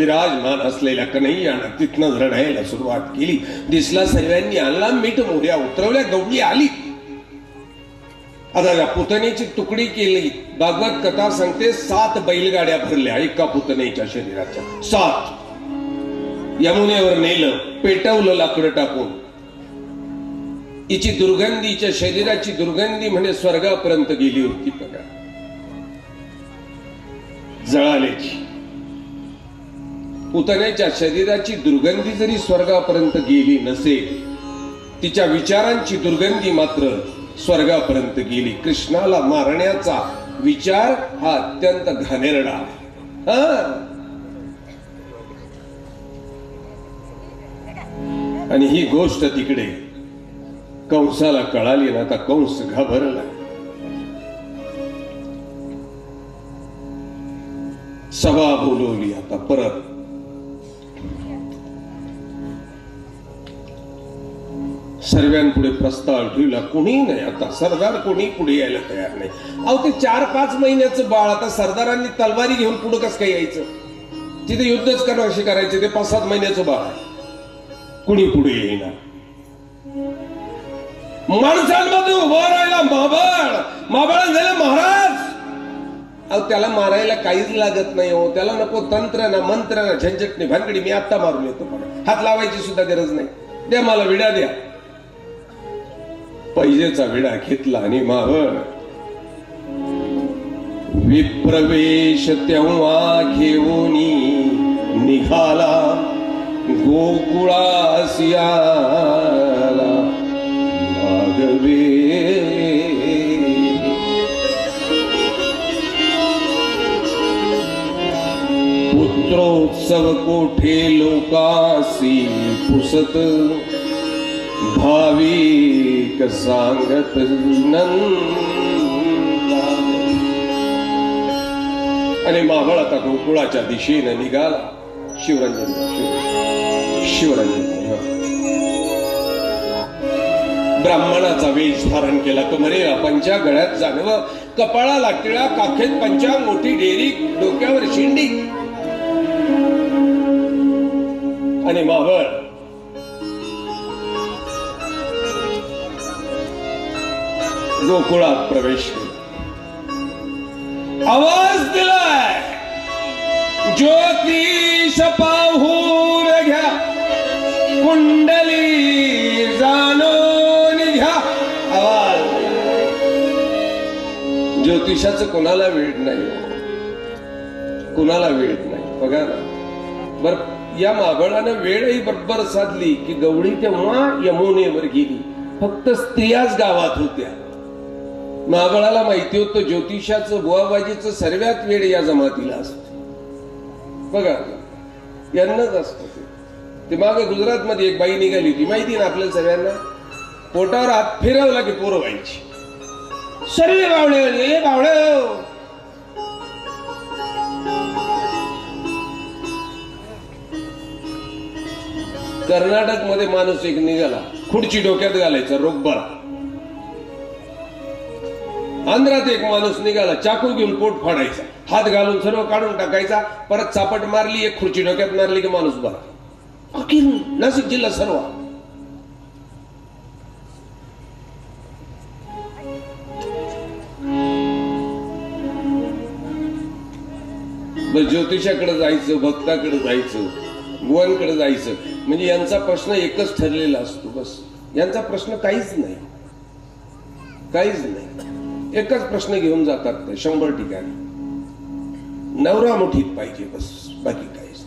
विराजमान असलेल्या कन्हैयानं तिथनं रडायला सुरुवात केली. दिसला सर्वांनी आणला मीठ मोऱ्या उतरवल्या गवळी आली. आता या पुतणीची तुकडी केली. भागवत कथा सांगते सात बैलगाड्या भरल्या एका पुतणेच्या शरीराच्या. सात. यमुनेवर नेलं पेटवलं लाकडं टाकून. हिची दुर्गंधीच्या शरीराची दुर्गंधी म्हणजे स्वर्गापर्यंत गेली होती. बघा. जळाल्याची. पुतण्याच्या शरीराची दुर्गंधी जरी स्वर्गापर्यंत गेली नसेल तिच्या विचारांची दुर्गंधी मात्र स्वर्गापर्यंत गेली. कृष्णाला मारण्याचा विचार हा अत्यंत घाणेरडा आणि ही गोष्ट तिकडे कंसाला कळाली ना आता कंस घाबरला. सभा बोलवली आता परत. सर्वांपुढे प्रस्ताव ठेवला कोणीही नाही आता. सरदार कोणी पुढे यायला तयार नाही. अहो ते चार पाच महिन्याचं बाळ आता सरदारांनी तलवारी घेऊन पुढे कसं काय यायचं? तिथे युद्धच करा असे करायचे ते पाच सात महिन्याचं बाळ आहे. कुणी पुढे येईना? माणसांमध्ये उभं राहिला माबळ माबळ झालं महाराज! अहो त्याला मारायला काहीच लागत नाही हो. त्याला नको तंत्र ना मंत्र ना झंझट नाही भानगडी. मी आत्ता मारून येतो हात लावायची सुद्धा गरज नाही. द्या मला विडा द्या. पैजेचा विडा घेतला आणि मावळ विप्रवेश तेव्हा घेऊन निघाला गोकुळासियाला मागवे पुत्रोत्सव कोठे लोकासी पुसत? भाविक सांगत आणि मावळ आता गोकुळाच्या दिशेने निघाला. शिवरंजन शिवरंजन. ब्राह्मणाचा वेश धारण केला. कमरेला पंचा गळ्यात जानव कपाळाला टिळा काखेत पंचा मोठी डेरी डोक्यावर शिंडी. आणि मावळ गोकुळात प्रवेश केला. आवाज दिलाय ज्योतिष पाहून घ्या कुंडली जाणून घ्या. आवाज ज्योतिषाचं कोणाला वेळ नाही? कुणाला वेळ नाही? बघा ना. बर या माबळानं वेळही बरोबर साधली की गवळी तेव्हा यमुनेवर गेली. फक्त स्त्रियाच गावात होत्या. महाबळाला माहिती होतं ज्योतिषाचं बुवाबाजीचं सर्वात वेळ या जमातीला असत. बघा यांनाच असत ते. माग मागे गुजरात मध्ये एक बाई निघाली होती. माहिती ना आपल्याला सगळ्यांना? पोटावर हात फिरवला की पोरं व्हायची. सर्वे बावळे ए बावळे. कर्नाटकमध्ये माणूस एक निघाला. खुडची डोक्यात घालायचा रोगबरा आंध्रात एक माणूस निघाला चाकू घेऊन पोट फाडायचा. हात घालून सर्व काढून टाकायचा परत चापट मारली एक खुर्ची डोक्यात मारली की माणूस बरा. अखिल नाशिक जिल्हा सर्व. ज्योतिषाकडे जायचं भक्ताकडे जायचं भुवांकडे जायचं म्हणजे यांचा प्रश्न एकच ठरलेला असतो बस. यांचा प्रश्न काहीच नाही. काहीच नाही. एकच प्रश्न घेऊन जातात ते शंभर ठिकाणी. नवरा मुठीत पाहिजे बस बाकी काहीच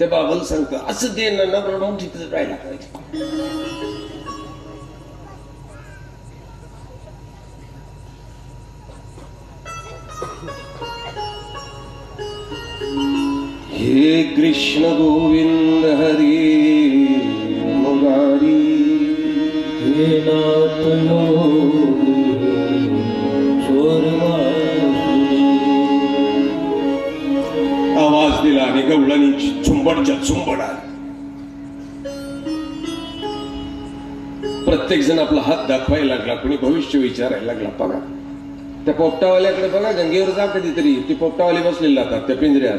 ते बाबल सांगतं असं दे ना नवरा मुठीतच राहायला पाहिजे. हे कृष्ण गोविंद गवळणी चुंबडच्या चुंबडा प्रत्येक जण आपला हात दाखवायला लागला कोणी भविष्य विचारायला लागला. बघा त्या पोपटावाल्याकडे बघा गंगेवर जा कधीतरी. ती पोपटावाली बसलेली जातात त्या पिंजऱ्यात.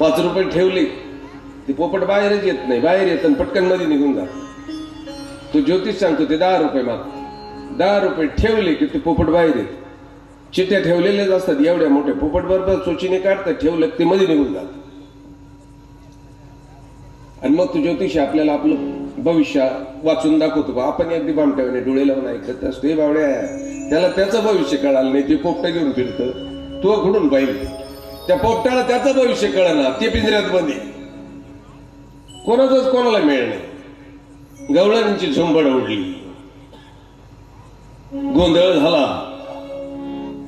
पाच रुपये ठेवले. ती पोपट बाहेरच येत नाही बाहेर येत पटकनमध्ये निघून जात. तो ज्योतिष सांगतो ते दहा रुपये माग. दहा रुपये ठेवले की ते पोपट बाहेर येत. चिट्ट्या ठेवलेल्याच असतात एवढ्या मोठ्या पोपट बरोबर चोचीने काढतात ठेवलं ते मध्ये निघून जात. आणि मग तू ज्योतिष आपल्याला आपलं भविष्य वाचून दाखवतो बा. आपण अगदी बामट्याने डोळे लावून ऐकत असतो हे बावड्या. त्याला त्याचं भविष्य कळालं नाही ते पोपट घेऊन फिरतं. तू खुडून पाहिजे त्या पोपटाला त्याचं भविष्य कळणार ते पिंजऱ्यात बंदी कोणाचंच कोणाला मिळ नाही. गवळणींची झुंबड उडली. गोंधळ झाला.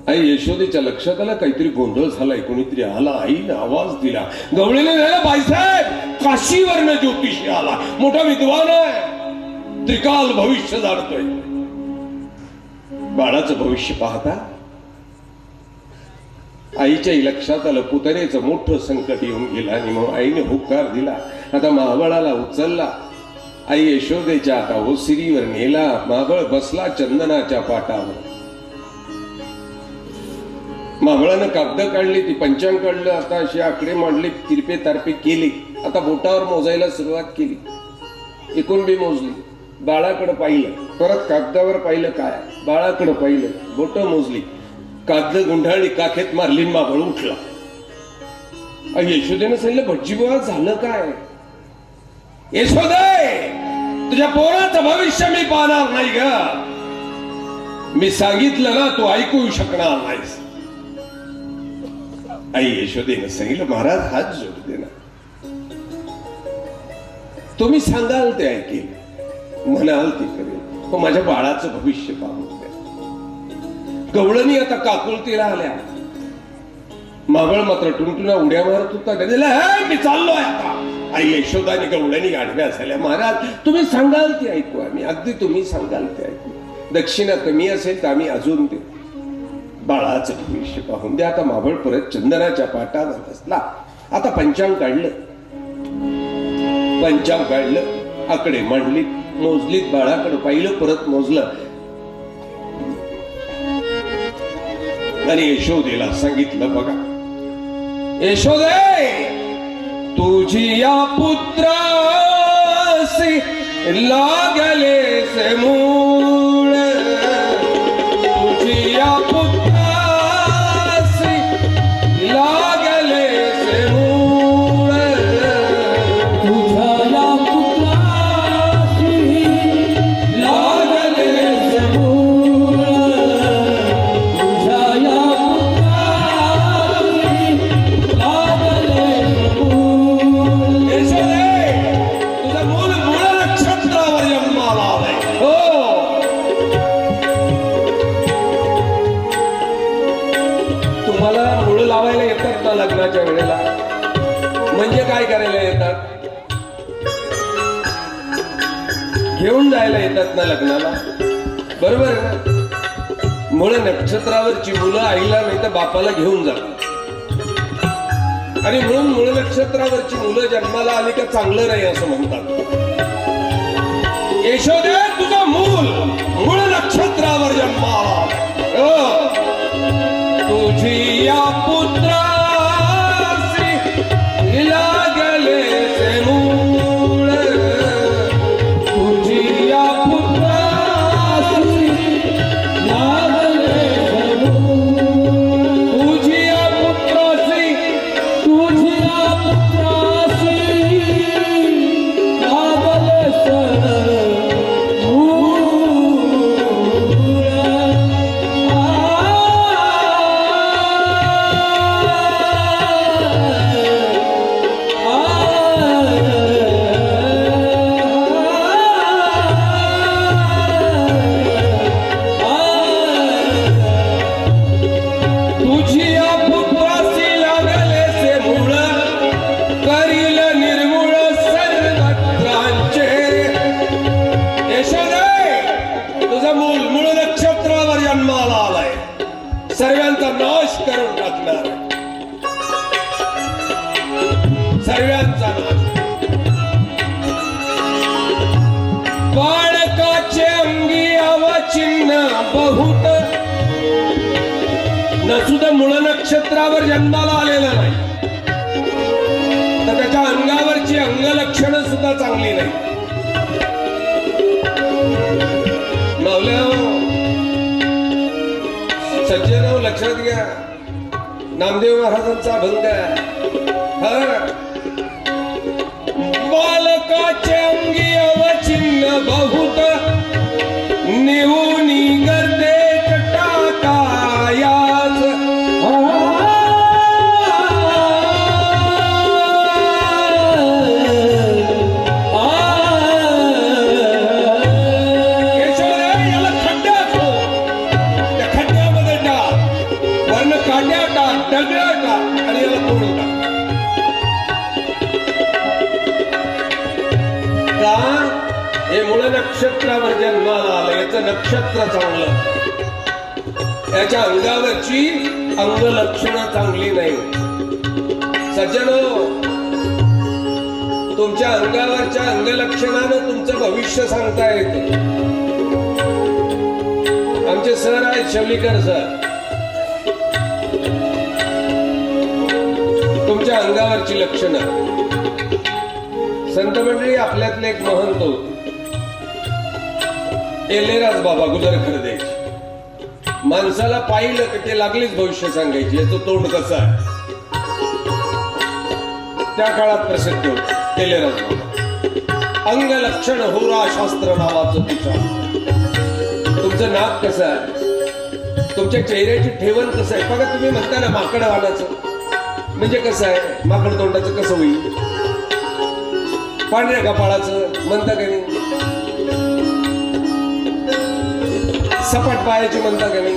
आई यशोदेच्या लक्षात आला? काहीतरी गोंधळ झालाय. कोणीतरी आला. आईने आवाज दिला. गवळीने झाला बाईसाहेब काशीवरनं ज्योतिषी आला. मोठा विद्वान आहे. त्रिकाल भविष्य जाणतोय. बाळाचं भविष्य पाहता? आईच्याही लक्षात आलं. पुतरेचं मोठं संकट येऊन गेलं आणि मग आईने हुकार दिला. आता महाबळाला उचलला. आई यशोदेच्या आता ओसिरीवर नेला. महाबळ बसला चंदनाच्या पाटावर. मावळानं कागद काढली ती पंचांग काढलं आता अशी आकडे मांडले तिरपे तारपे केली. आता बोटावर मोजायला सुरुवात केली. एकूण बी मोजली. बाळाकडं पाहिलं. परत कागदावर पाहिलं काय? बाळाकडं पाहिलं. बोट मोजली. कागद गुंढाळली काखेत मारली मावळ उठला. यशोदेनं सांगितलं भटजी बुवा झालं काय? यशोदय तुझ्या पोराचं भविष्य मी पाहणार नाही ग. मी सांगितलं ना तू ऐकू शकणार नाहीस. आई यशोदेनं सांगितलं महाराज हात जोड दे ना तुम्ही सांगाल ते ऐकेल म्हणाल ते करेल तो माझ्या बाळाचं भविष्य पाहून द्या. गवळणी आता काकुळतीला आल्या. मावळ मात्र टुनटुना उड्या मारत होता त्याने दिला, "हे, मी चाललोय आता. आई यशोदाने गवळणी गाढव्या झाल्या. महाराज तुम्ही सांगाल ते ऐकू आम्ही. अगदी तुम्ही सांगाल ते ऐकू. दक्षिणा कमी असेल तर आम्ही अजून देऊ बाळाचं भविष्य पाहून द्या. आता मावळ परत चंदनाच्या पाटावर बसला. आता पंचांग काढलं. पंचांग काढलं. आकडे मांडलीत. मोजलीत. बाळाकडे पाहिलं. परत मोजलं. आणि यशोदेला सांगितलं बघा यशोदे तुझी या पुत्रासी लागले से मूळ बरोबर. आहे मुळ नक्षत्रावरची मुलं आईला नाही तर बापाला घेऊन जातात. आणि म्हणून मूळ नक्षत्रावरची मुलं जन्माला आली का चांगलं नाही असं म्हणतात. यशोदे तुझं मूल मूळ नक्षत्रावर जन्माला तुझी या पुत्रा नक्षत्र चांगलं याच्या अंगावरची अंगलक्षणं चांगली नाही. सज्जन तुमच्या अंगावरच्या अंगलक्षणानं तुमचं भविष्य सांगता येतं. आमचे सर आहेत शवलीकर सर. तुमच्या अंगावरची लक्षणं. संत मंडळी आपल्यातले एक महंत होते. एलेराज बाबा गुजर खरदे. माणसाला पाहिलं की ते लागलीच भविष्य सांगायचे. याचं तोंड कसं आहे? त्या काळात प्रसिद्ध होत एलेराज बाबा. अंग लक्षण होरा शास्त्र नावाचं तुझं तुमचं नाक कसं आहे? तुमच्या चेहऱ्याची ठेवण कसं आहे? बघा तुम्ही म्हणता ना माकड वाणाचं. म्हणजे कसं आहे? माकड तोंडाचं कसं होईल? पांढऱ्या कपाळाचं म्हणता का नाही? सपाट पायाची म्हणता का नाही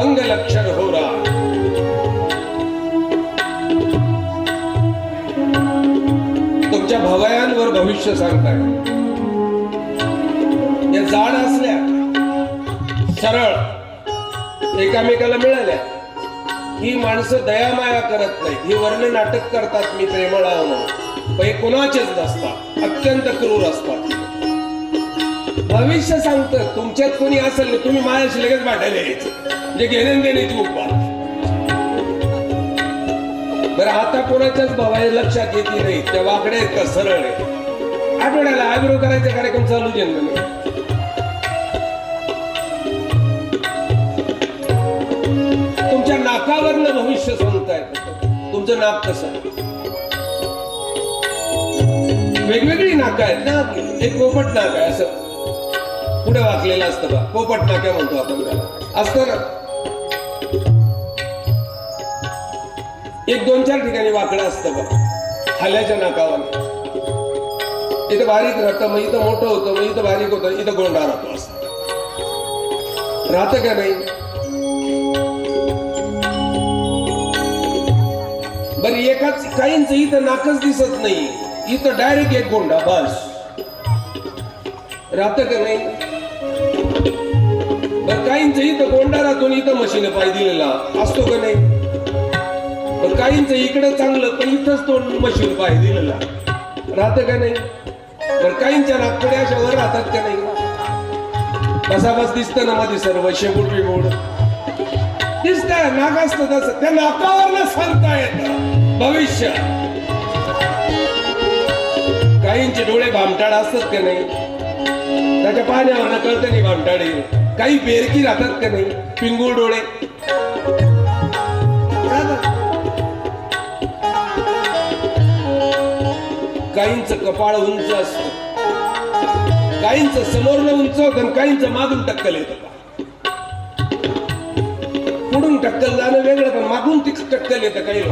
अंग लक्षण होरा तुमच्या भवयांवर भविष्य सांगताय. या जाड असल्या सरळ एकामेकाला मिळाल्या ही माणसं दयामाया करत नाहीत. ही वर्ण नाटक करतात मी प्रेमळा म्हणून पै कोणाचेच नसतात. अत्यंत क्रूर असतात. भविष्य सांगतं तुमच्यात कोणी असेल ना तुम्ही माझ्याशी लगेच भांडायला यायचं. म्हणजे घेणे देण्याची उपाय बरं आता कोणाच्याच भावाच्या लक्षात येते नाही. त्या वाकडे आहेत का? सरळ आहे आठवड्याला आग्रह करायचा कार्यक्रम चालू जन्म तुमच्या नाकावरनं भविष्य सांगताय तुमचं नाक कसं आहे? वेगवेगळी नाका आहेत ना? आपली एक पोपट नाक आहे असं. पुढे वाकलेलं असतं बा. पोपट नाक्या म्हणतो आपण त्याला. असतं ना? एक दोन चार ठिकाणी वाकडं असतं बा. हल्याच्या नाकावर. इथं बारीक राहतं मग इथं मोठं होतं मग इथं बारीक होतं इथं गोंडा राहतो असं राहतं का नाही? बरं एकाच काहींच इथं नाकच दिसत नाही. इथं डायरेक्ट एक गोंडा बस. राहत का नाही? बर काहींच इथं गोंडा राहतो इथं मशीन पाय दिलेला. असतो का नाही? पण काहींच इकडं चांगलं पण इथंच तो मशीन पाय दिलेला. राहत का नाही? बर काहींच्या नागपुड्या अशा वर राहतात का नाही? बसाबस दिसत ना मध्ये सर्व शेबूट बिबूड दिसतंय नाग असत तसं. त्या नाकावर सांगता येत. भविष्य. काहींचे डोळे भामटाड असतात का नाही? त्याच्या पाण्यावर कळतं नाही भामटाडे. काही बेरकी राहतात का नाही? पिंगूळ डोळे. राहतात. काहींच कपाळ उंच असत. काहींच समोरनं उंच होत आणि काहींच मागून टक्कल येतं. पुढून टक्कल जाणं वेगळं पण मागून ती टक्कल येतं काही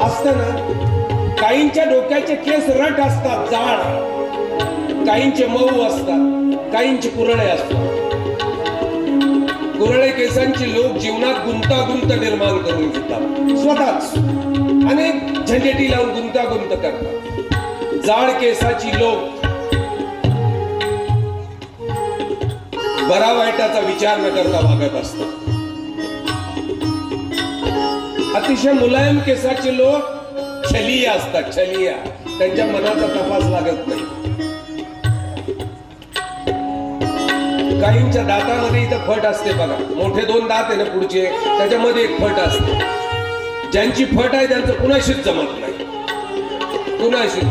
असताना काहींच्या डोक्याचे केस रट असतात जाड. काहींचे मऊ असतात काहींचे कुरळे असतात. कुरळे केसांची लोक जीवनात गुंतागुंत निर्माण करून घेतात. स्वतःच. अनेक झंझटी लावून गुंतागुंत करतात. जाड केसाची लोक बरा वाईटाचा विचार न करता वागत असतात. अतिशय मुलायम केसाचे लोक छलिया असतात छलिया. त्यांच्या मनाचा तपास लागत नाही. काहींच्या दातामध्ये इथं फट असते बघा. मोठे दोन दात आहे ना पुढचे त्याच्यामध्ये एक फट असते. ज्यांची फट आहे त्यांचं कुणाशीच जमत नाही. कुणाशीच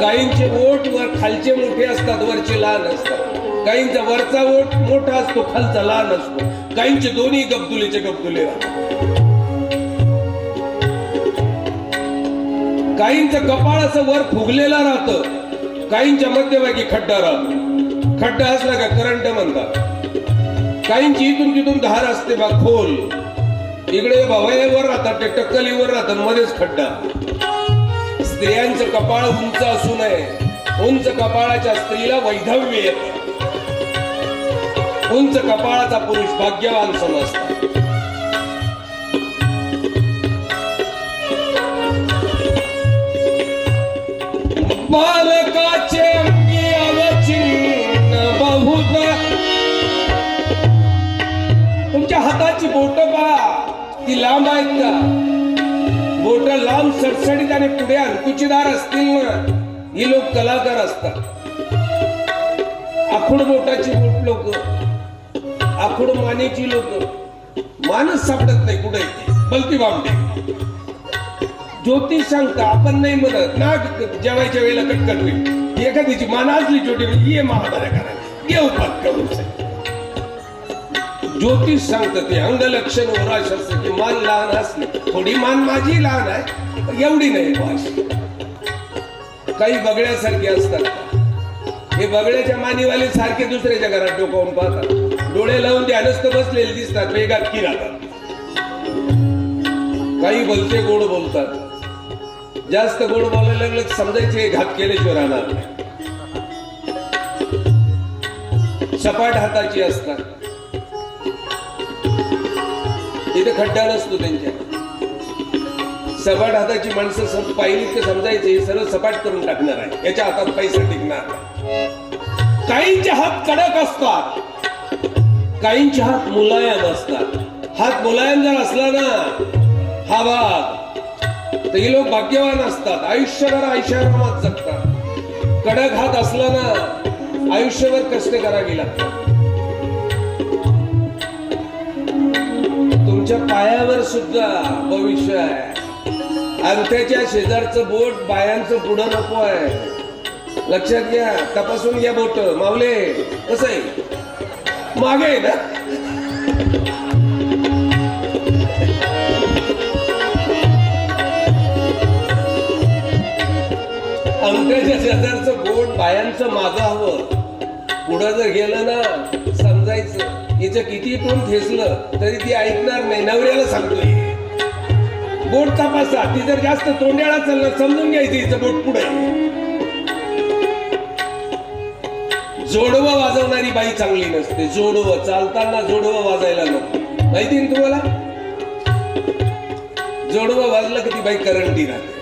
काहींचे ओट वर खालचे मोठे असतात वरचे लहान असतात. काहींचा वरचा ओट मोठा असतो खालचा लहान असतो. काहींचे दोन्ही गबदुलेचे गबदुले राहतात. काहींचं कपाळ असं वर फुगलेलं राहतं काहींच्या मध्यभागी खड्डा राहतो. खड्डा असला का करंट म्हणतात. काहींची इथून तिथून धार असते बा खोल. इकडे वर राहतात ते टक्कलीवर राहतात मध्येच खड्डा. स्त्रियांचं कपाळ उंच असू नये. उंच कपाळाच्या स्त्रीला वैधव्य येत. उंच कपाळाचा पुरुष भाग्यवान समजतो. हाताची बोट पहा. ती लांब आहेत का? बोट लांब सडसडीत आणि पुढे अंकुचीदार असतील ना. ही लोक कलाकार असतात. आखूड बोटाची बोट लोक. आखूड मानेची लोक. मानस सापडत नाही कुठे बलती बांबडे ज्योतिष सांगता आपण नाही म्हणत ना जेवायच्या वेळेला कटकट होईल. एखाद्याची मान असली छोटी ये महाबऱ्या करा. ये उपात करून. ज्योतिष सांगतं ते अंगलक्षण उराश असते की मान लहान असली थोडी मान माझी लहान आहे एवढी नाही भाषा काही बगड्यासारखे असतात. हे बघण्याच्या मानीवाले सारखे दुसऱ्याच्या घरात डोकावून पाहतात. डोळे लावून ते अनस्त बसलेले दिसतात वेगात की राहतात काही बोलते गोड बोलतात. जास्त गोड बोलायला लागलं समजायचे घात केल्याशिवाय राहणार नाही. सपाट हाताची असतात. इथे खड्डा नसतो त्यांच्या. सपाट हाताची माणसं सम- पाहिली ते समजायचे हे सर्व सपाट करून टाकणार आहे. याच्या हातात पैसा टिकणार काहींचे हात कडक असतात. काहींचे हात मुलायम असतात. हात मुलायम जर असला ना हा भाग तर हे लोक भाग्यवान असतात. आयुष्यभर आयुष्यारामात जगतात. कडक हात असला ना आयुष्यभर कष्ट करावी लागतात. तुमच्या पायावर सुद्धा भविष्य आहे. अंगठ्याच्या शेजारचं बोट बायांचं पुढं नको आहे. लक्षात घ्या तपासून घ्या बोट. मावले कसं आहे? मागे ना? अंगठ्याच्या शेजारचं बोट बायांचं मागं हवं. पुढं जर गेलं ना तिचं किती तोंड ठेसलं तरी ती ऐकणार नाही. नवऱ्याला सांगतोय. बोट तपासा. ती जर जास्त तोंड्याला चाललं समजून घ्यायचं हिचं बोट पुढे. जोडवं वाजवणारी बाई चांगली नसते. जोडवं. चालताना जोडवं वाजायला नको. माहिती तुम्हाला? जोडवं वाजलं की ती बाई करंटी राहते.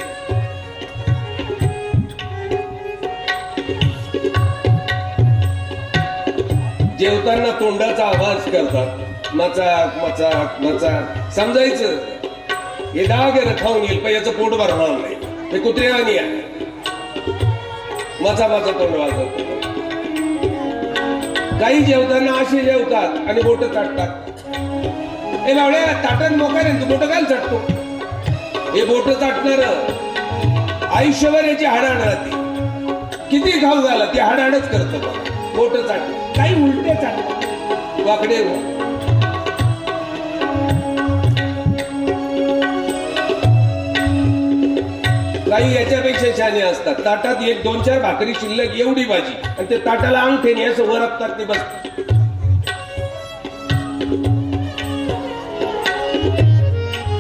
जेवताना तोंडाचा आवाज करतात. मचाक मचाक मचाक. समजायचं? हे डाग आहे खाऊन येईल पण याचं पोट भरणार नाही. हे आणि आहे मचा मचा तोंड वाजवतो. काही जेवताना असे जेवतात आणि बोट चाटतात. हे लावड्या ताटण मोकार तू बोट काय चाटतो? हे बोट चाटणार आयुष्यभर याची हाडाड राहते. किती घाव झाला ती हाडाडच करतो बोट चाट काही उलटे वाकडे काही याच्यापेक्षा छाने असतात. ताटात एक दोन चार भाकरी शिल्लक एवढी भाजी. आणि ते ताटाला अंगठेने असं वरपतात ते बस.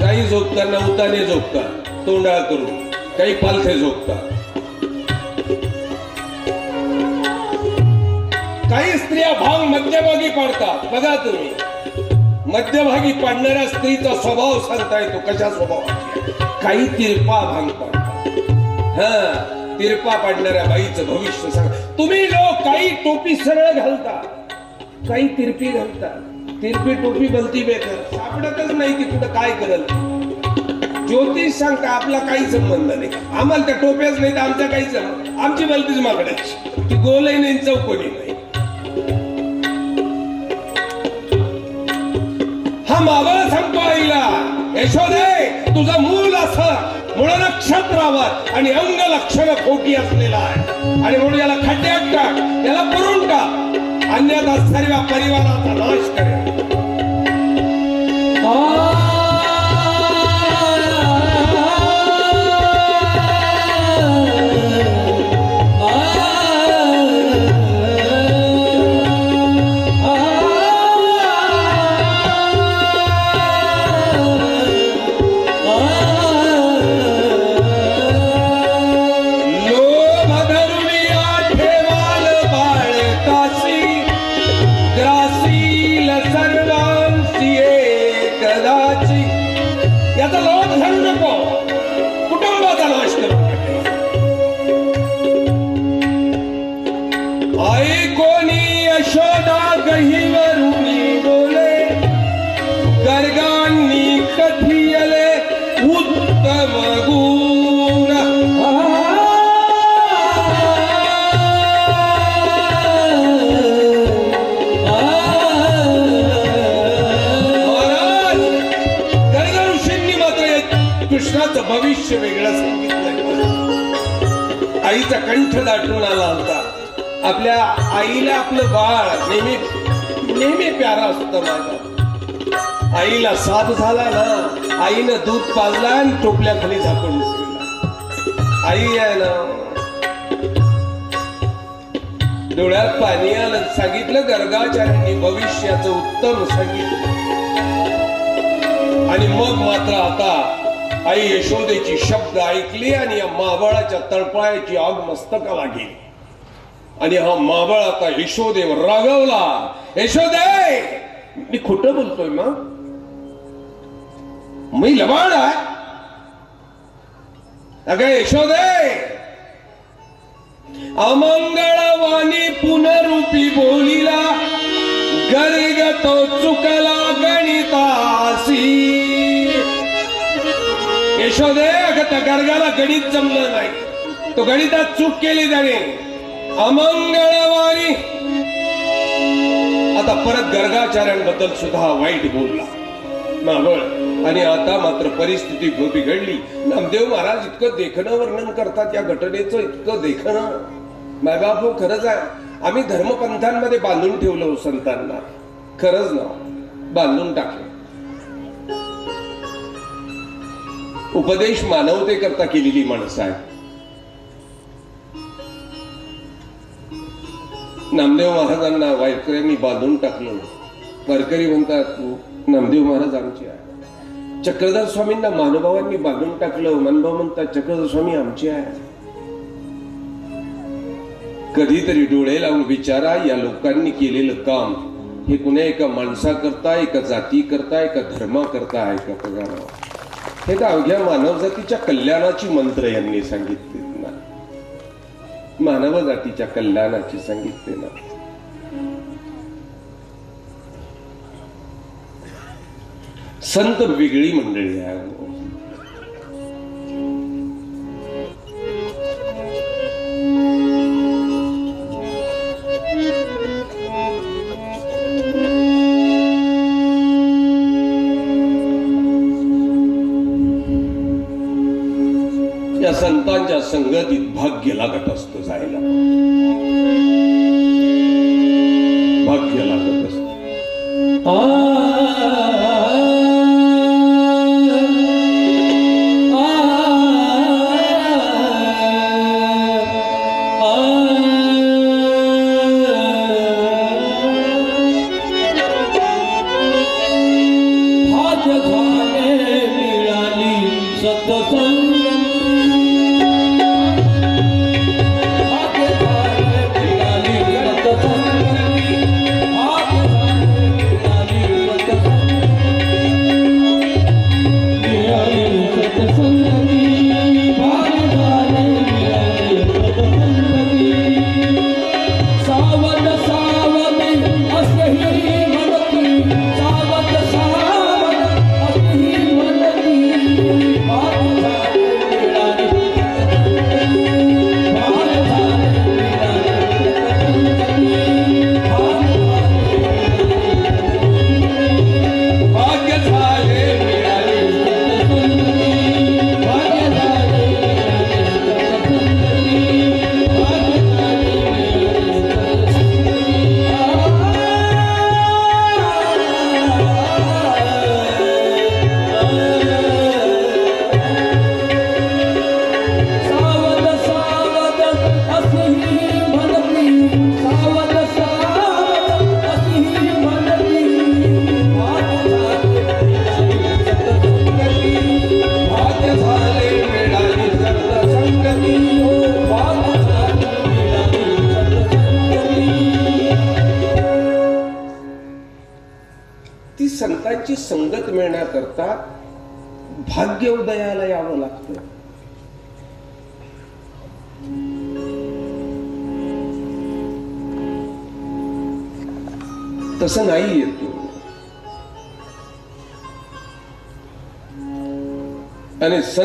काही झोपताना उताने झोपतात. तोंडाळ करून. काही पालथे झोपतात. स्त्रिया भांग मध्यभागी पाडतात. बघा तुम्ही. मध्यभागी पाडणाऱ्या स्त्रीचा स्वभाव सांगता येतो कशा स्वभावाची? काही तिरपा भांग पाडतात. हा तिरपा पाडणाऱ्या बाईचं भविष्य सांग. तुम्ही लोक काही टोपी सरळ घालता काही तिरपी घालता तिरपी टोपी भलती बेकर. सापडतच नाही की कुठं काय करल. ज्योतिष सांगता आपला काही संबंध नाही. आम्हाला त्या टोप्याच नाही तर आमचा काही संबंध आमची बलतीच माकडाची ती गोलही नाही चौकोनी नाही. हा मावळ सांगतो आईला. यशोदे तुझं मूल असं मूळ नक्षत्रावर आणि अंग लक्षण खोटी असलेला आहे. आणि म्हणून याला खड्ड्यात टाक याला पुरून टाक. अन्यथा सर्व परिवाराचा नाश करेल. बाळ नेहमी नेहमी प्यारा असतं माझा. आईला साथ झाला ना आईनं दूध पाजला आणि टोपल्या खाली झाकून आई आहे ना डोळ्यात पाणी आलं सांगितलं गर्गाचार्यांनी भविष्याचं उत्तम सांगितलं. आणि मग मात्र आता आई यशोदेची शब्द ऐकली आणि या मावळाच्या तळपाळ्याची आग मस्तकाला गेली. आणि हा मावळ आता यशोदेवर रागवला. यशोदे मी खोट बोलतोय मग? मी लबाड आहे. अगं यशोदे अमंगळवाणी पुनरुपी बोलिला गर्ग तो चुकला गणितासी. यशोदे अगं त्या गर्गाला गणित जमलं नाही. तो गणितात चूक केली त्याने. अमंगळवारी आता परत गर्गाचार्यांबद्दल सुद्धा वाईट बोलला. मावळ आणि आता मात्र परिस्थिती बिघडली नामदेव महाराज इतकं देखणं वर्णन करतात या घटनेचं इतकं देखणं. मायबाप हो खरंच आहे. आम्ही धर्मपंथांमध्ये बांधून ठेवलं हो संतांना. खरंच ना बांधून टाकले. उपदेश मानवतेकरता केलेली माणसं आहेत. नामदेव महाराजांना वारकऱ्यांनी बांधून टाकलं. वारकरी म्हणतात नामदेव महाराज आमचे आहे. चक्रधर स्वामींना महानुभावांनी बांधून टाकलं. मनभाव म्हणतात चक्रधर स्वामी आमचे आहे. कधीतरी डोळे लावून विचारा या लोकांनी केलेलं काम. हे कुण्या एका माणसा करता एका जाती करता एका धर्मा करता आहे का हे तर अवघ्या मानव जातीच्या कल्याणाची मंत्र यांनी सांगितले. मानव जातीच्या कल्याणाची सांगितले ना संत वेगळी मंडळी आहे. संगतीत भाग्य लागत असतं जायला भाग्य लागत असत भाग्य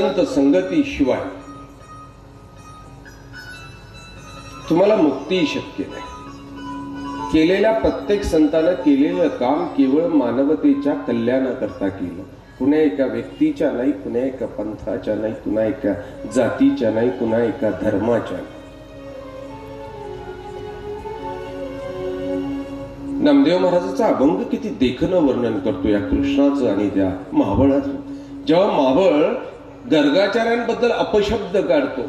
संत संगती शिवाय तुम्हाला मुक्ती शक्य नाही. केलेल्या प्रत्येक संतानं केलेलं काम केवळ मानवतेच्या कल्याणाकरता केलं. कुण्या एका व्यक्तीच्या नाही कुण्या एका पंथाच्या नाही कुणा एका जातीच्या नाही कुणा एका धर्माच्या नाही. नामदेव महाराजाचा अभंग किती देखणं वर्णन करतो या कृष्णाचं आणि त्या मावळाचं जेव्हा मावळ गर्गाचार्यांबद्दल अपशब्द काढतो.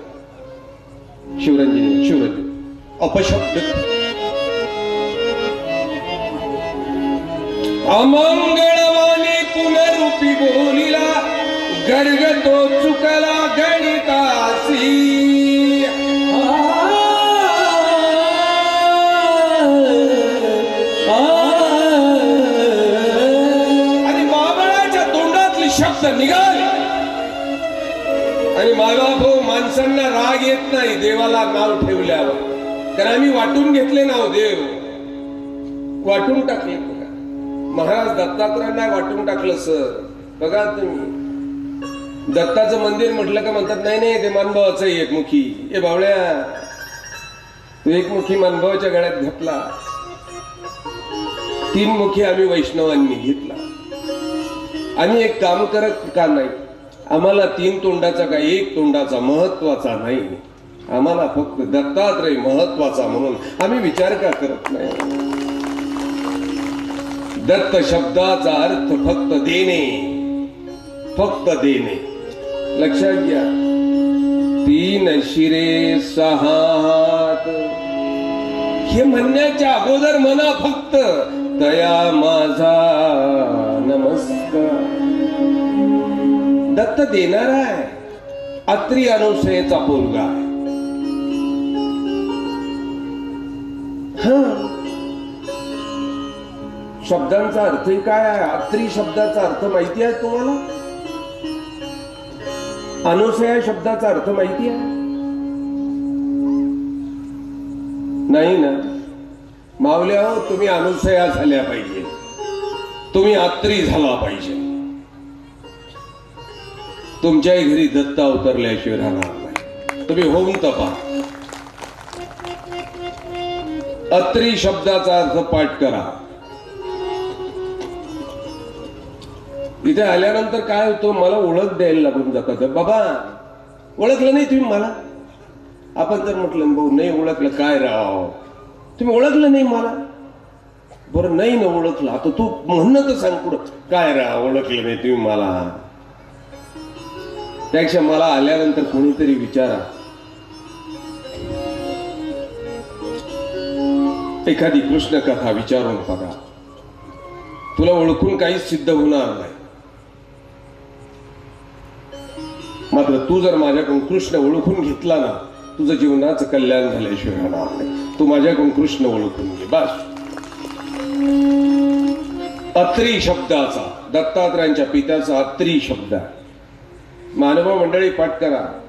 शिवरंजनी शिवरंजनी. अपशब्द. अमंगळवाणी पुनरुपी बोलिला गर्ग तो चुकला गणितासी. आणि मागाभाऊ हो, माणसांना राग येत नाही देवाला नाव ठेवल्यावर. कारण आम्ही वाटून घेतले नाव हो देव. वाटून टाकले महाराज दत्तात्रयांना वाटून टाकलं सर. बघा तुम्ही. दत्ताचं मंदिर म्हटलं का म्हणतात नाही नाही ते मानभावाचं आहे एकमुखी. ए बावळ्या तू एकमुखी मानभावाच्या गळ्यात घातला. तीन मुखी आम्ही वैष्णवांनी घेतला. आम्ही एक काम करत का नाही? आम्हाला तीन तोंडाचा का एक तोंडाचा महत्त्वाचा नाही. आम्हाला फक्त दत्तात्रय महत्त्वाचा म्हणून आम्ही विचार का करत नाही? दत्त शब्दाचा अर्थ फक्त देणे. फक्त देणे. लक्षात घ्या. तीन शिरे सहा हात हे म्हणण्याच्या अगोदर म्हणा फक्त दया माझा दत्त देणारा आहे. अत्री अनुसयेचा पोरगा आहे. हा. शब्दांचा अर्थ काय आहे? अत्री शब्दाचा अर्थ माहिती आहे तुम्हाला? अनुसया शब्दाचा अर्थ माहिती आहे? नाही ना. मावल्या हो तुम्ही अनुसया झाल्या पाहिजे. तुम्ही अत्री झाला पाहिजे. तुमच्याही घरी दत्ता अवतरल्याशिवाय राहणार नाही. तुम्ही होऊन तपा. अत्री शब्दाचा अर्थ पाठ करा. इथे आल्यानंतर काय होतं? मला ओळख द्यायला लागून जातात बाबा ओळखलं नाही तुम्ही मला? आपण तर म्हटलं भाऊ नाही ओळखलं काय राव? तुम्ही ओळखलं नाही मला? बरं नाही ना ओळखलं. आता तू म्हणणं तर सांग पुढं. काय राव? ओळखलं नाही तुम्ही मला? त्यापेक्षा मला आल्यानंतर कोणीतरी विचारा. एखादी कृष्ण कथा विचारून बघा. तुला ओळखून काहीच सिद्ध होणार नाही. मात्र तू जर माझ्याकडून कृष्ण ओळखून घेतला ना तुझं जीवनाचं कल्याण झाल्याशिवाय होणार नाही. तू माझ्याकडून कृष्ण ओळखून घे बस. अत्री शब्दाचा दत्तात्रयांच्या पित्याचा अत्री शब्द. आहे. मानव मंडळी पाठ करा.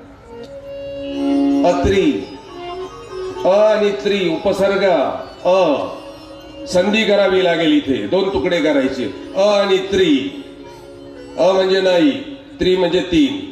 अत्री अ आणि त्री उपसर्ग अ. संधी करावी लागेल इथे. दोन तुकडे करायचे. अ आणि त्री अ म्हणजे नाही त्री म्हणजे तीन.